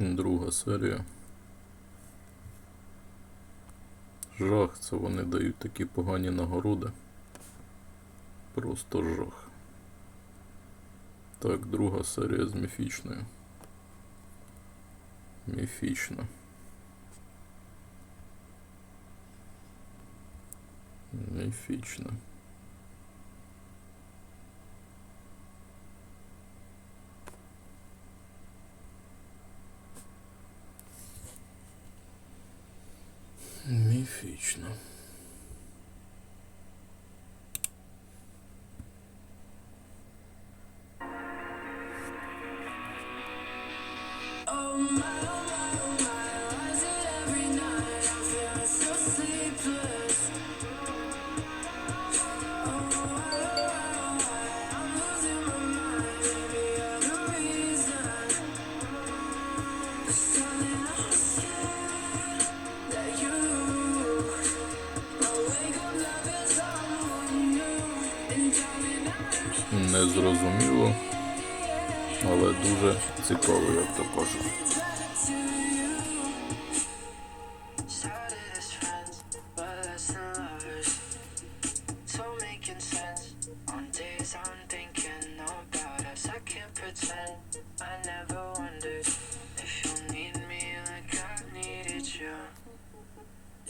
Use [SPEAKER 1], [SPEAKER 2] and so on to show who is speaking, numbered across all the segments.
[SPEAKER 1] Друга серія. Жах, це вони дають такі погані нагороди. Просто жах. Так, друга серія з міфічною. Міфічна. Міфічна. Міфічна. Не незрозуміло, але дуже цікаво, як то кажуть.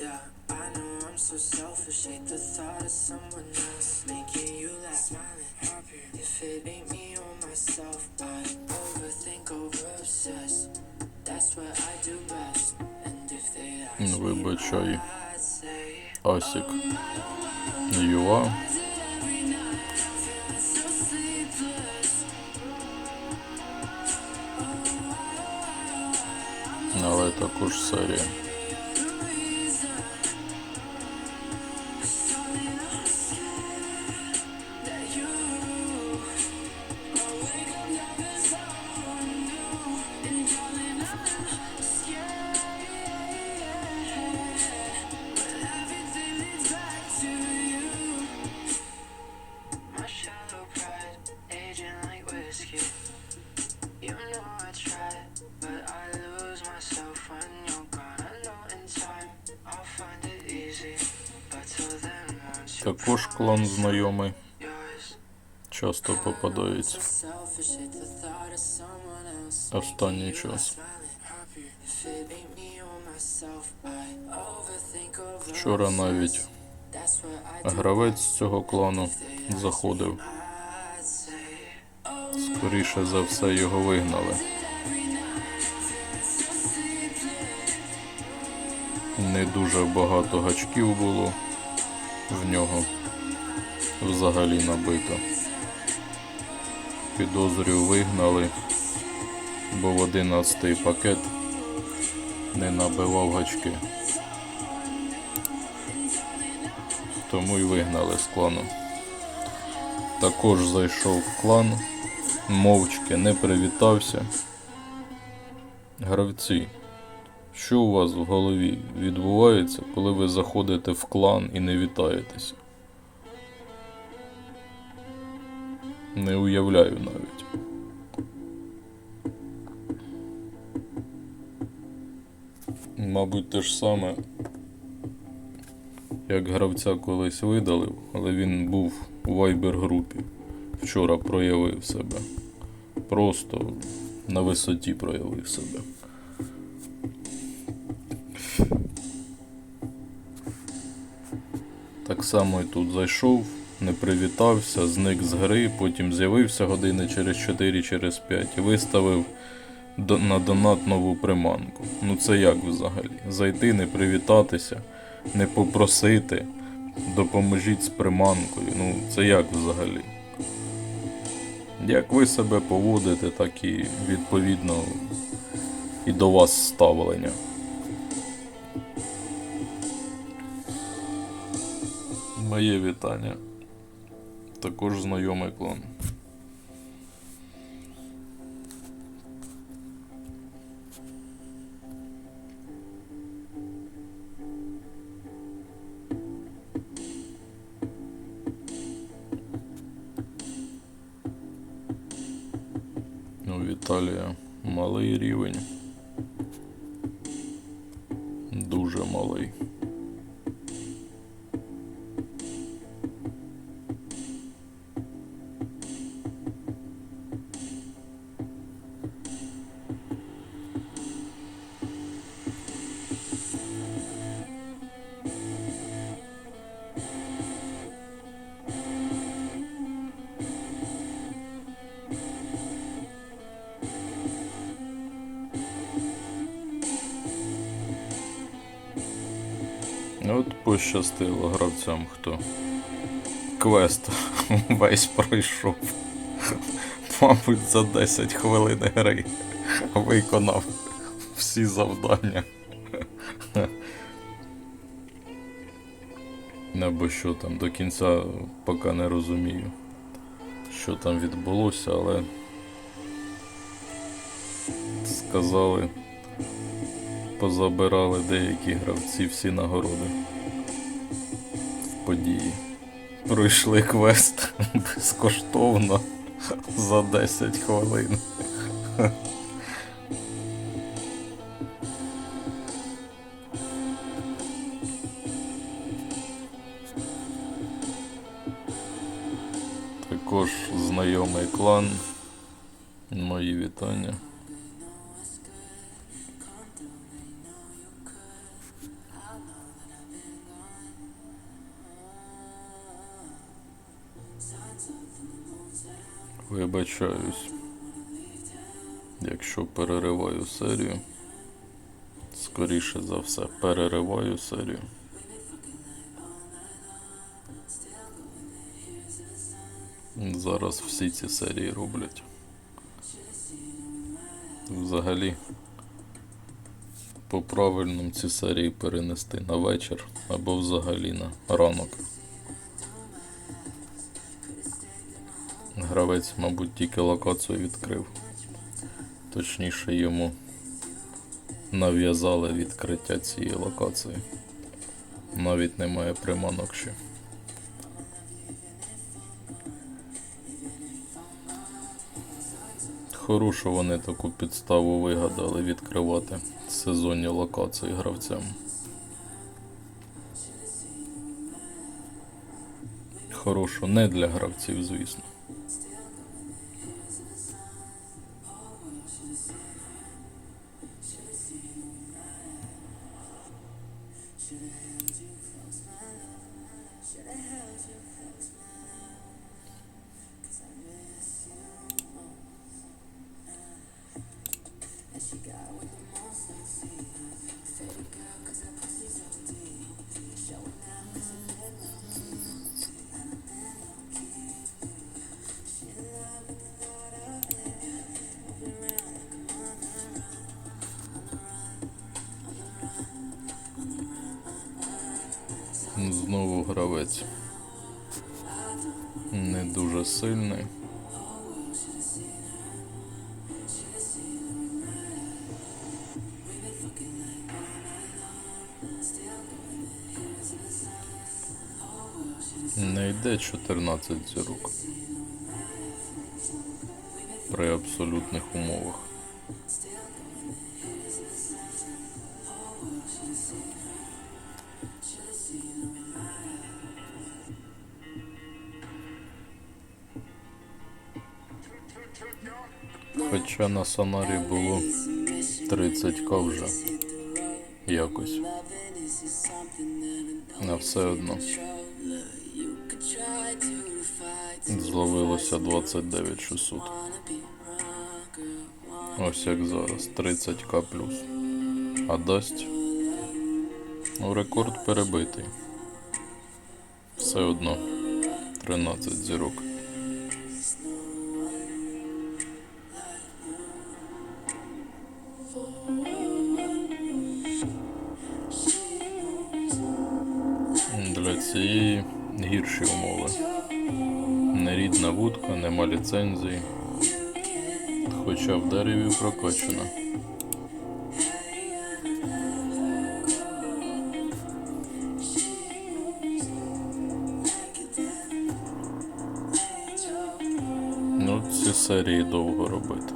[SPEAKER 2] Yeah, I know I'm so selfish, hate the thought
[SPEAKER 1] Ну,
[SPEAKER 2] me,
[SPEAKER 1] Вибачай,
[SPEAKER 2] I'd say.
[SPEAKER 1] Асік. Юа. Але також серія. Також клан знайомий. Часто попадається останній час. Вчора навіть гравець цього клану заходив. Скоріше за все його вигнали. Не дуже багато гачків було в нього взагалі набито. Підозрюю вигнали, бо в 11 пакет не набивав гачки. Тому й вигнали з клану. Також зайшов в клан, мовчки не привітався. Гравці, що у вас в голові відбувається, коли ви заходите в клан і не вітаєтеся? Не уявляю навіть. Мабуть, те ж саме, як гравця колись видалив, але він був у вайбер групі. Вчора проявив себе. Просто на висоті проявив себе. Так само і тут зайшов, не привітався, зник з гри, потім з'явився години через 4, через 5 і виставив на донат нову приманку. Ну це як взагалі? Зайти, не привітатися, не попросити, допоможіть з приманкою. Ну це як взагалі? Як ви себе поводите, так і відповідно і до вас ставлення. Моє вітання. Також знайомий клан. У Віталія малий рівень. Пощастило гравцям, хто квест весь пройшов. Мабуть, за 10 хвилин гри виконав всі завдання. Або що там до кінця поки не розумію, що там відбулося, але сказали, позабирали деякі гравці всі нагороди події. Пройшли квест безкоштовно за 10 хвилин. Також знайомий клан. Мої вітання. Вибачаюсь, якщо перериваю серію. Скоріше за все, перериваю серію. Зараз всі ці серії роблять. Взагалі, по правильному ці серії перенести на вечір або взагалі на ранок. Гравець, мабуть, тільки локацію відкрив. Точніше йому нав'язали відкриття цієї локації. Навіть немає приманок ще. Хорошу вони таку підставу вигадали відкривати сезонні локації гравцям. Хорошу не для гравців, звісно. Should I held you close, my love? Знову гравець. Не дуже сильний. Не йде 14 зірок. При абсолютних умовах. Хоча на сонарі було 30к вже якось. На все одно. Зловилося 29600. Ось як зараз, 30к плюс. А дасть. Ну, рекорд перебитий. Все одно. 13 зірок. Гірші умови. Нерідна вудка, нема ліцензії. Хоча в дереві прокачана. Ну, ці серії довго робити.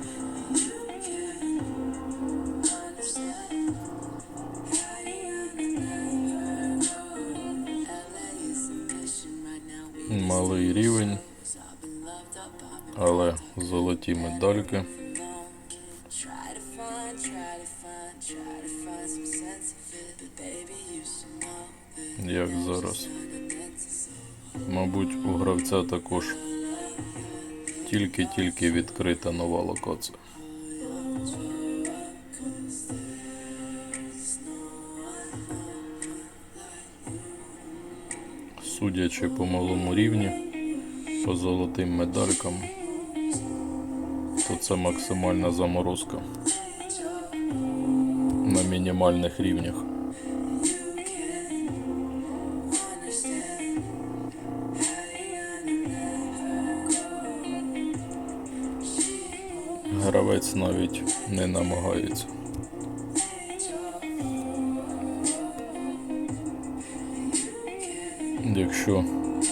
[SPEAKER 3] Know that
[SPEAKER 1] Як зараз. Мабуть, у гравця також тільки-тільки відкрита нова локація. Судячи по малому рівні, по золотим медалькам, то це максимальна заморозка на мінімальних рівнях. Гравець навіть не намагається. Якщо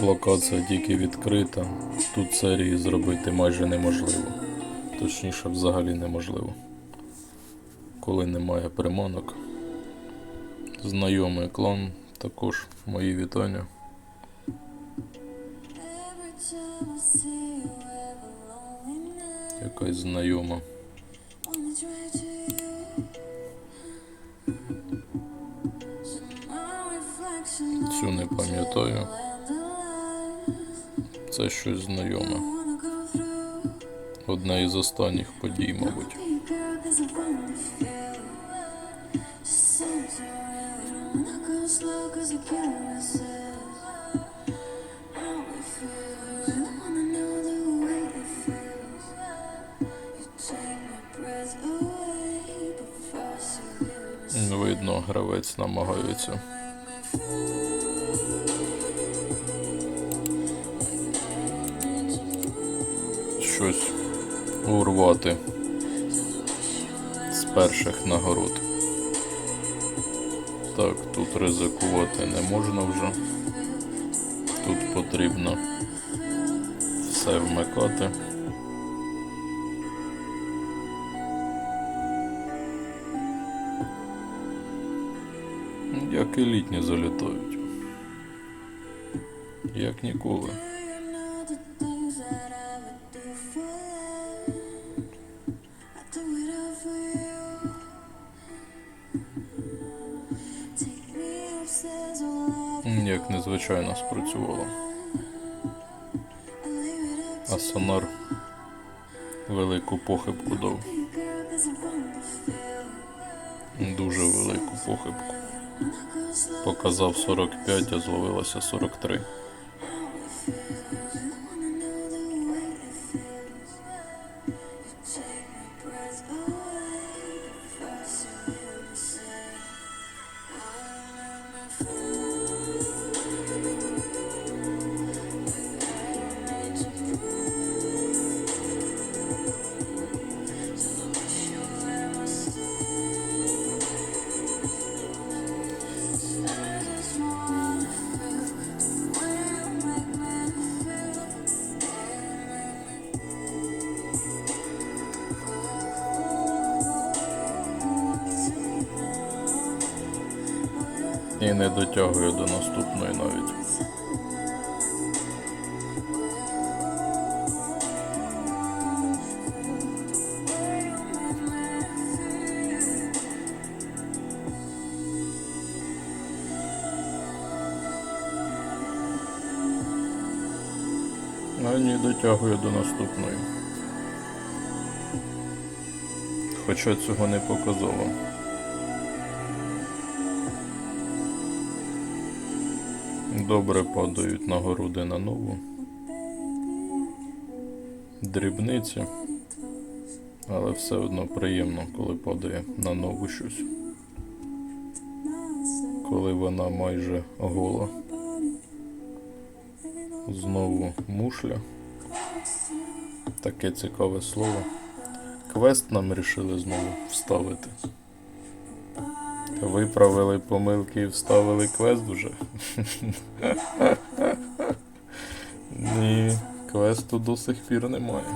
[SPEAKER 1] локація тільки відкрита, тут серії зробити майже неможливо. Точніше, взагалі неможливо. Коли немає приманок. Знайомий клан, також мої вітання. Якась знайома. Цю не пам'ятаю. Це щось знайоме. Одна із останніх подій, мабуть. Видно, гравець намагається. Щось урвати з перших нагород. Так, тут ризикувати не можна вже. Тут потрібно все вмикати. Як і літні залітають. Як ніколи. Незвичайно спрацювало. А сонар велику похибку дав. Дуже велику похибку. Показав 45, а зловилося 43. І не дотягує до наступної навіть. А не дотягує до наступної. Хоча цього не показало. Добре падають нагороди на нову. Дрібниці. Але все одно приємно, коли падає на нову щось. Коли вона майже гола. Знову мушля. Таке цікаве слово. Квест нам рішили знову вставити. Виправили помилки і вставили квест вже. Ні, квесту до сих пір немає.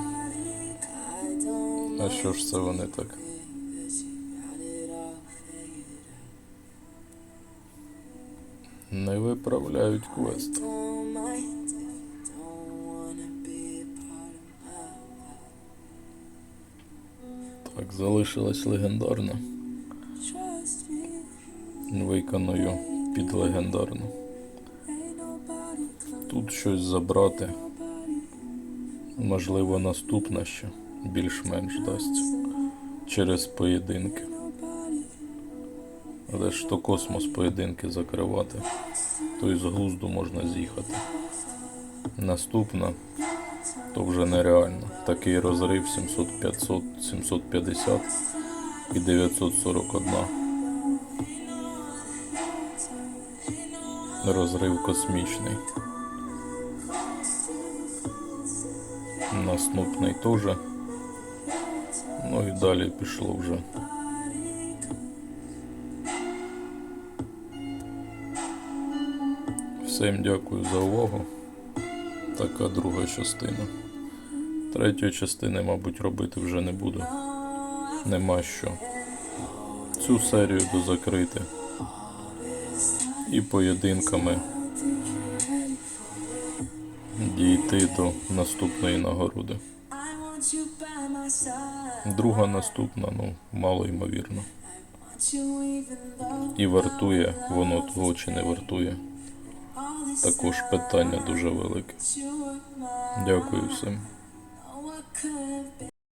[SPEAKER 1] А що ж це вони так? Не виправляють квест.
[SPEAKER 3] don't mind if me,
[SPEAKER 1] Виконаю під легендарну. Тут щось забрати. Можливо, наступна ще більш-менш дасться через поєдинки. Але ж то космос поєдинки закривати, то й з глузду можна з'їхати. Наступна то вже нереально. Такий розрив 700, 500, 750 і 941. Розрив космічний. Наступний теж. Ну і далі пішло вже. Всім дякую за увагу. Така друга частина. Третьої частини, мабуть, робити вже не буду. Нема що. Цю серію дозакрити. І поєдинками дійти до наступної нагороди. Друга наступна, ну, мало ймовірно. І вартує воно того чи не вартує. Також питання дуже велике. Дякую всім.